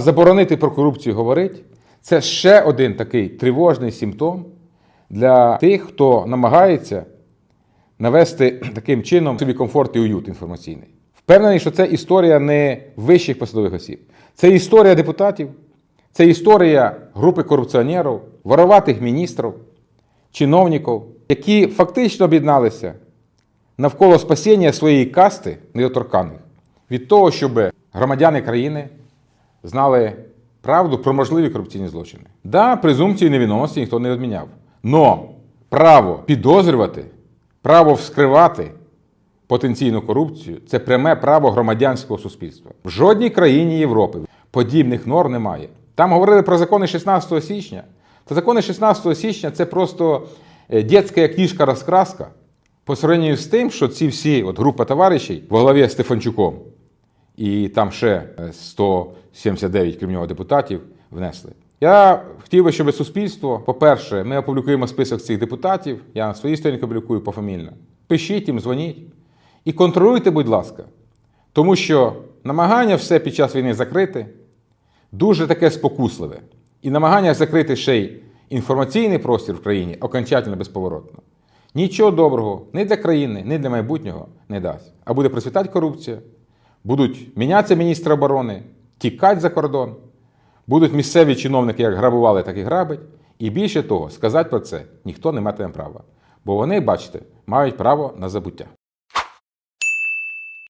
Заборонити про корупцію говорити це ще один такий тривожний симптом для тих, хто намагається навести таким чином собі комфорт і уют інформаційний. Впевнений, що це історія не вищих посадових осіб. Це історія депутатів, це історія групи корупціонерів, вороватих міністрів, чиновників, які фактично об'єдналися навколо спасіння своєї касти недоторканих від того, щоб громадяни країни знали правду про можливі корупційні злочини. Да, презумпцію невиновності ніхто не відміняв. Но право підозрювати, право вскривати потенційну корупцію це пряме право громадянського суспільства. В жодній країні Європи подібних норм немає. Там говорили про закони 16 січня. Та закони 16 січня це просто е, дитяча книжка розкраска по сравненню з тим, що ці всі от група товаришів во главі з Стефанчуком і там ще е, 179 крім нього депутатів внесли. Я хотів би, щоб суспільство, по-перше, ми опублікуємо список цих депутатів. Я на своїй сторінці публікую пофамільно. Пишіть їм, дзвоніть. І контролюйте, будь ласка. Тому що намагання все під час війни закрити дуже таке спокусливе. І намагання закрити ще й інформаційний простір в країні окончательно безповоротно. Нічого доброго ні для країни, ні для майбутнього не дасть. А буде процвітати корупція, будуть мінятися міністри оборони, тікати за кордон, будуть місцеві чиновники як грабували, так і грабить. І більше того, сказати про це ніхто не матиме права. Бо вони, бачите, мають право на забуття.